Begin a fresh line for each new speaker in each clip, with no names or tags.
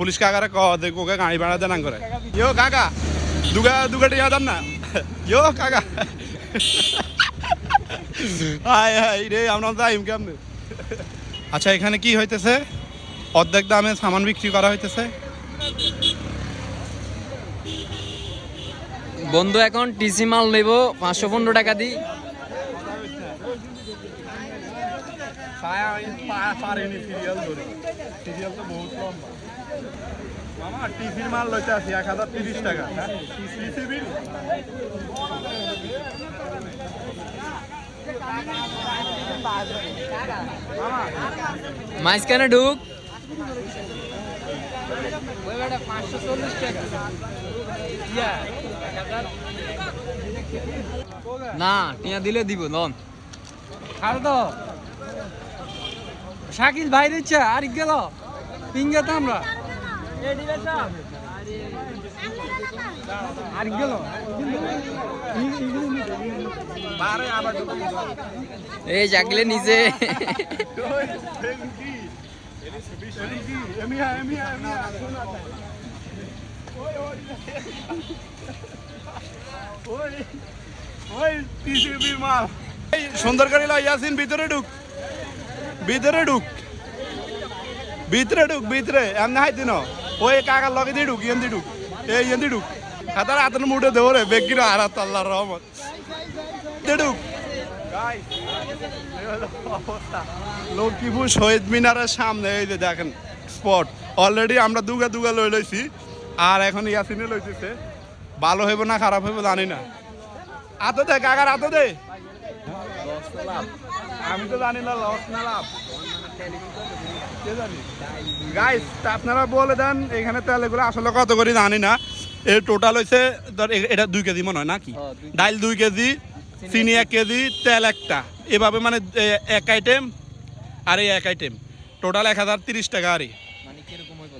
Police কাকারে ক দেখ ওকে গাড়ি ভাড়া দেন করে ইয়ো কাকা দুগা দুগা টিয়া দাম না? ইয়ো কাকা। হাই হাই রে আমরা যাইম কেমনে? আচ্ছা এখানে কি হইতেছে? অর্ধেক দামে সামান বিক্রি করা হইতেছে?
বন্ধু এখন টিসি মাল নেব পাঁচশো পনেরো টাকা দিই।
সিরিয়াল ধরে। সিরিয়াল তো বহুত লম্বা। মামা টিফিন মাল লইতে আছি এক হাজার তিরিশ টাকা হ্যাঁ? TC bill?
মাঝখানে ঢুক। না টিয়া দিলে দিব নন
আর তো শাকিল বাইরে ইচ্ছা আর গেল। পিঙ্গে তো আমরা। আর গেল?
বারে আবার
এই জাগলে নিচে
সুন্দর করে ইয়াসিন ভিতরে ঢুক। ভিতরে ঢুক। ভিতরে ঢুক ভিতরে। এমনি হাইতি ন। ওই কাকার লগে দিয়ে ঢুক ইয়েন ঢুক। এই দিয়ে ঢুক। হাতার হাতের মুঠে দেবো রে, বেগির আর আল্লাহর রহমত। ঢুক। লক্ষ্মীপুর শহীদ মিনারের সামনে, এই যে দেখেন স্পট অলরেডি আমরা দুগা দুগা লই লইছি, আর এখন ইয়াসিনে লইতেছে। ভালো হইব না, খারাপ হইব জানি না। আতো দে, কাকার আতো দে। আমি তো জানি না লস না লাভ। কে জানি? গাইস আপনারা বলে দেন এখানে আসলে কত করে জানি না। এর টোটাল হয়েছে ধর এটা দুই কেজি মনে হয় নাকি? ডাইল দুই কেজি চিনি এক কেজি। তেল একটা। এভাবে মানে এক আইটেম আর এই এক আইটেম টোটাল এক হাজার তিরিশ টাকা আরে।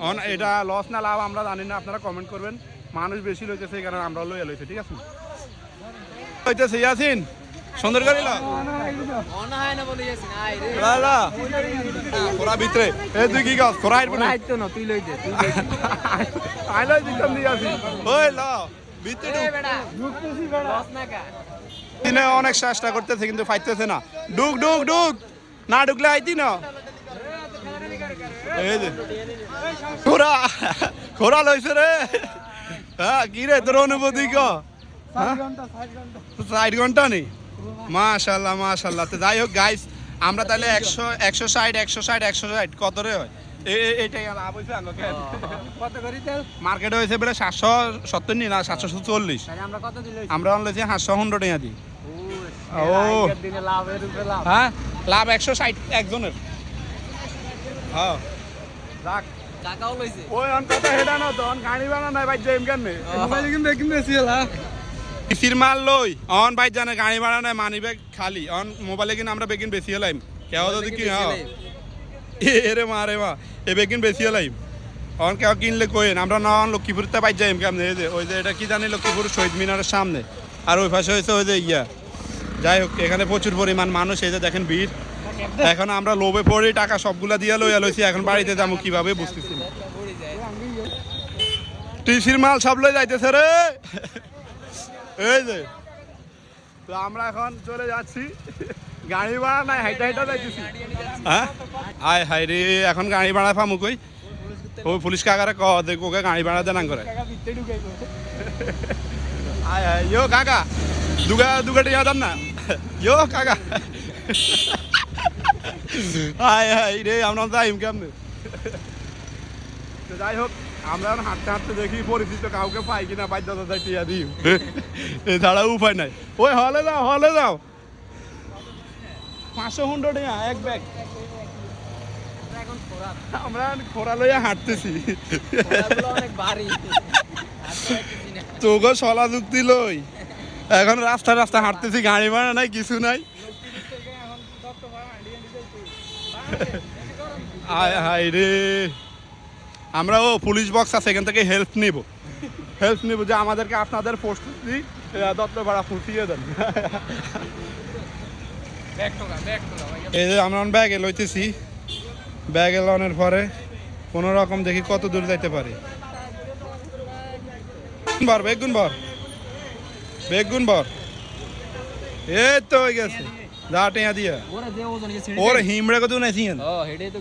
মানে
এটা লস না লাভ আমরা জানি না আপনারা কমেন্ট করবেন। মানুষ বেশি লইতেছে এই কারণে আমরা লইয়া লইছে ঠিক আছে? লইতেছে ইয়াসিন? সুন্দর করে খোরা ভিতরে। এ তুই কি গাছ? খোরা না
না? তুই লই দে
আই লই দিতাম নি ইয়াসিন ওই ল, ভিতরে দিনে অনেক চেষ্টা করতেছে, কিন্তু পাইতেছে না। ডুক ঢুক ঢুক। না ঢুকলে আইতি না। এই যে। খোরা লইছে রে। হ্যাঁ কি রে, তোর অনুভূতি ক? ষাট ঘণ্টা নেই। মাশাল্লাহ মাশাল্লাহ তো যাই হোক গাইস আমরা তাহলে একশো একশো ষাট একশো ষাট একশো ষাট কত রে হয়? এটাই লাভ হয়েছে
কত করি তেল?
মার্কেটে হয়েছে বেড়ে সাতশো সত্তর নি না সাতশো চল্লিশ।
আমরা কত
আমরা অনলাইছি সাতশো হুন্ড্রেড টাকা দিই ও হ্যাঁ? লাভ একশো ষাট একজনের। হ্যাঁ। রাখ
কাকাও লইছে।
ওই অন্তত হেডা না তো গাড়ি বানা নাই ভাই জেম কেন
কিন্তু বেশি
কিসির মাল লই অন ভাই জানে গাড়ি ভাড়া নাই মানি ব্যাগ খালি। অন মোবাইলে কিনা আমরা বেগিন বেশি হলাইম। কেউ যদি কি হ্যাঁ। এরে মা রে মা এ বেগিন বেশি হলাইম। অন কেউ কিনলে কইন আমরা না অন লক্ষ্মীপুরতে পাই যাইম কেমনে? এই যে ওই যে এটা কি জানি লক্ষ্মীপুর শহীদ মিনারের সামনে। আর ওই পাশে হয়েছে ওই যে ইয়া। যাই হোক এখানে প্রচুর পরিমাণ মানুষ এই যে দেখেন ভিড়। এখন আমরা লোভে পড়ে টাকা সবগুলা দিয়া লইয়া লইছি এখন বাড়িতে যাব কীভাবে বুঝতেছি। টিসির মাল সব লই যাইতেছে রে। এই যে। তো আমরা এখন চলে যাচ্ছি। গাড়ি ভাড়া নাই হাইটা হাইটা যাইতেছি। হ্যাঁ? আয় হাই রে এখন গাড়ি ভাড়া পামু কই? ওই পুলিশ কাকারে ক দেখ ওকে গাড়ি ভাড়া দেন করে আয় হাই ইয়ো কাকা দুগা দুগা টিয়া দাম না। ইয়ো কাকা। আয় হাই রে আমরা যাইম কেমনে? তো যাই হোক আমরা হাঁটতে হাঁটতে দেখি পরিচিত কাউকে পাই কিনা পাই দাদা টিয়া দিই। এছাড়া উপায় নাই। ওই হলে যাও হলে যাও। পাঁচশো হুন্ডো টিয়া এক ব্যাগ। আমরা খোরা লইয়া হাঁটতেছি। তোকে সলা যুক্তি লই। এখন রাস্তা রাস্তা হাঁটতেছি গাড়ি ভাড়া নাই কিছু নাই। আয় হায় রে। আমরাও পুলিশ বক্স আছে এখান থেকে হেল্প নিব। হেল্প নিব যে আমাদেরকে আপনাদের প্রস্তুতি দত্ত ভাড়া ফুটিয়ে দেন। এই যে আমরা ব্যাগে লইতেছি। ব্যাগে লনের পরে
কোনো রকম দেখি কত দূর যাইতে পারি। বার বেগুন বর বেগুন বর এই তো হয়ে গেছে। দাঁটিয়া
ওর
হিমড়ে কত নাই
ও হেডে তো